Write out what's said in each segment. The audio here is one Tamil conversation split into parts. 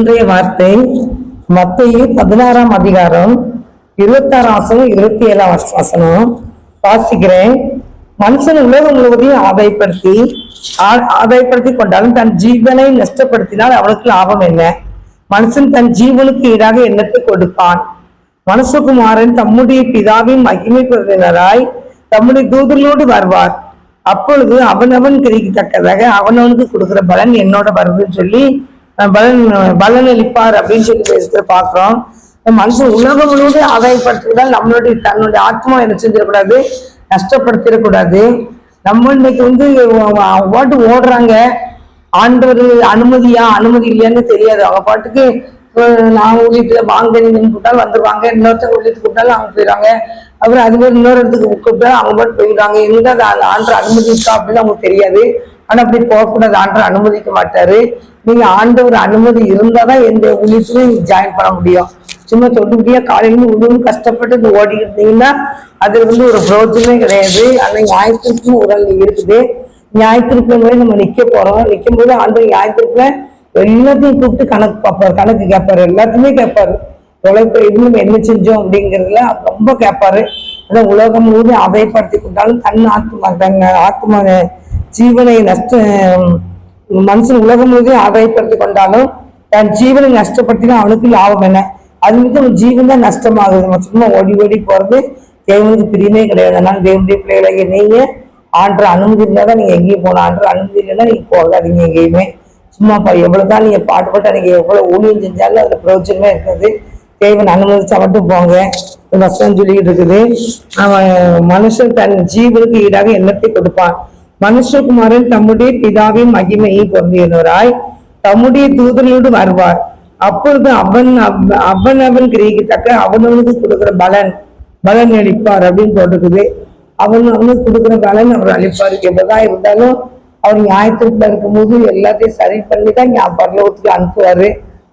இன்றைய வார்த்தை மத்திய பதினாறாம் அதிகாரம் இருபத்தாறு வசனம் இருபத்தி ஏழாம் வசனம். வாசிக்கிறேன். மனுஷன் உலகம் முழுவதையும் ஆதாயப்படுத்தி ஆதாயப்படுத்தி கொண்டாலும் தன் ஜீவனை நஷ்டப்படுத்தினால் அவனுக்கு லாபம் என்ன? மனுஷன் தன் ஜீவனுக்கு ஈடாக எண்ணத்தை கொடுப்பான்? மனுஷகுமாரன் தம்முடைய பிதாவின் மகிமை மகிமைப்படுத்தினராய் தம்முடைய தூதர்களோடு வருவார். அப்பொழுது அவனவன் கிரிக்கத்தக்கதாக அவனவனுக்கு கொடுக்கிற பலன் என்னோட வருதுன்னு சொல்லி பலன் பலன் அளிப்பார் அப்படின்னு சொல்லி பேசுகிற பார்க்குறோம். மனுஷன் உலகம் முழுவதும் ஆதாயப்படுத்தினால் நம்மளுடைய தன்னுடைய ஆத்மா என்ன செஞ்சிடக்கூடாது? நஷ்டப்படுத்திடக்கூடாது. நம்ம இன்னைக்கு வந்து அவங்க பாட்டு ஓடுறாங்க. ஆண்டவர் அனுமதியா அனுமதி இல்லையான்னு தெரியாது. அவங்க பாட்டுக்கு நான் உள்ளிட்டு வாங்க நீங்க கூப்பிட்டாலும் வந்துருவாங்க. இன்னொருத்தர் உள்ளிட்டு கூப்பிட்டாலும் அவங்க போயிடுவாங்க. அப்புறம் அது மாதிரி இன்னொரு இடத்துக்கு கூப்பிட்டாலும் அவங்க பாட்டு போயிடுவாங்க. எங்க அது அந்த ஆண்டு அனுமதி இருக்கா அப்படின்னு அவங்களுக்கு தெரியாது. ஆனா அப்படி போகக்கூடாது ஆண்டவர் அனுமதிக்க மாட்டாரு. நீங்க ஆண்டவர் அனுமதி இருந்தாதான் எந்த ஊழியத்திலையும் ஜாயின் பண்ண முடியும். சும்மா தொட்டுக்கிட்டே காலையில உடம்பு கஷ்டப்பட்டு இது ஓடிக்கிட்டு இருந்தீங்கன்னா அது வந்து ஒரு பிரோஜனமே கிடையாது. ஆனா ஞாயிற்றுக்கும் ஒரு நாள் இருக்குது. ஞாயிற்றுக்கிழமை நம்ம நிக்க போறோம். நிக்கும் போது ஆண்டவர் ஞாயிற்றுக்கிழமை எல்லாத்தையும் கூப்பிட்டு கணக்கு பார்ப்பாரு. கணக்கு கேட்பாரு. எல்லாத்தையுமே கேட்பாரு. உழைப்பு இது நம்ம என்ன செஞ்சோம் அப்படிங்கிறதுல ரொம்ப கேட்பாரு. அதான் உலகம் முழுவதும் அதைப்படுத்தி கொண்டாலும் தன் ஆத்மா தன் ஆத்மா ஜீவனை நஷ்ட மனுஷன் உலகம் முழுவதும் ஆதாயப்படுத்தி கொண்டாலும் தன் ஜீவனை நஷ்டப்படுத்தினா அவனுக்கு லாபம் என்ன? அது வந்து ஜீவன் தான் நஷ்டமாகுது. சும்மா ஓடி ஓடி போறது தேவனுக்கு பிரியமே கிடையாது. அதனால தேவனுடைய பிள்ளைகளை நீங்க ஆண்டு அனுமதி இருந்தால் தான் நீங்க எங்கேயும் போகணும் ஆண்டு அனுமதி இல்லைன்னா நீங்க போகாதீங்க எங்கேயுமே. சும்மாப்பா பா எவ்வளவுதான் நீங்க பாடுபட்டு நீங்க எவ்வளவு ஊழியம் செஞ்சாலும் அதுல பிரயோஜனமே இருக்காது. தேவன் அனுமதிச்சா மட்டும் போங்க. வசனம் சொல்லிட்டு இருக்குது. அவன் மனுஷன் தன் ஜீவனுக்கு ஈடாக எண்ணத்தை கொடுப்பான். மனுஷகுமாரன் தம்முடைய பிதாவின் மகிமையை பொருந்தியவராய் தம்முடைய தூதனோடு வருவார். அப்பொழுது அவன் அவன் அவன் கிரகிக்கத்தக்க அவனவனுக்கு கொடுக்குற பலன் பலன் அளிப்பார் அப்படின்னு போட்டுக்குது அவன் அவனுக்கு கொடுக்குற பலன் அவர் அளிப்பார். எவ்வளவுதான் இருந்தாலும் அவர் நியாயத்திற்குள்ள இருக்கும்போது எல்லாத்தையும் சரி பண்ணி தான் ஞா- பரலோகத்துக்கு அனுப்புவாரு.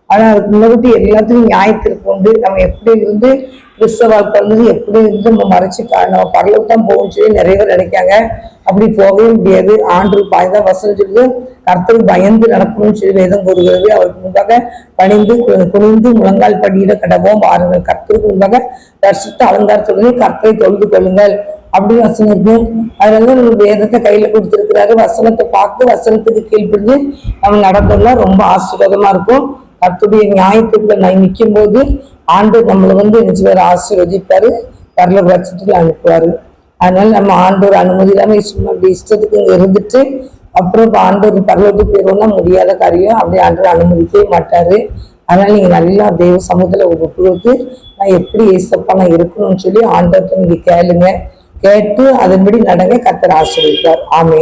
ஆனா அதுக்கு முன்னாடி எல்லாத்துக்கும் நியாயத்திற்கு உண்டு நம்ம எப்படி இருந்து கிறிஸ்தவ வாழ்க்கை வந்து எப்படி இருந்து நம்ம மறைச்சு கா- நம்ம பரலோகம் தான் போகும் சொல்லி நிறைய பேர் நினைக்காங்க. அப்படி போகவே முடியாது. ஆண்டு பயந்த வசனம் சொல்லுது. கர்த்தருக்கு பயந்து நடக்கணும்னு சொல்லி வேதம் கூறுகிறது. அவருக்கு முன்பாக பணிந்து குனிந்து முழங்கால் படியிட கடவோம் வாருங்கள். கர்த்தருக்கு முன்பாக தரிசித்து அலங்காரத்துடனே கர்த்தரை தொழுது கொள்ளுங்கள். அப்படி வசனம் இருக்கு. அதனால நம்ம வேதத்தை கையில கொடுத்துருக்கிறாரு. வசனத்தை பார்த்து வசனத்துக்கு கீழ்ப்படிஞ்சு நம்ம நடந்தோம்னா ரொம்ப ஆசீர்வாதமா இருக்கும். கர்த்தருடைய நியாயத்துக்குள்ள நிற்கும் போது ஆண்டு நம்மளை வந்து நினைச்சுவாரு ஆசீர்வதிப்பாரு. பரலோக லட்சத்தில் அனுப்புவாரு அதனால நம்ம ஆண்டோர் அனுமதி இல்லாமல் சும்மா அப்படி இஷ்டத்துக்கு இருந்துட்டு அப்புறம் இப்போ ஆண்டோர் பரலோகத்துக்கு போயிருவோம்னா முடியாத காரியம். அப்படி ஆண்டோர் அனுமதிக்கவே மாட்டாரு. அதனால நீங்க நல்லா தெய்வ சமூகத்துல ஒரு கொடுத்து நான் எப்படி ஏசப்பா நான் இருக்கணும்னு சொல்லி ஆண்டவர்கிட்ட நீங்க கேளுங்க. கேட்டு அதன்படி நடங்க. கத்தர் ஆசிரியர் ஆமே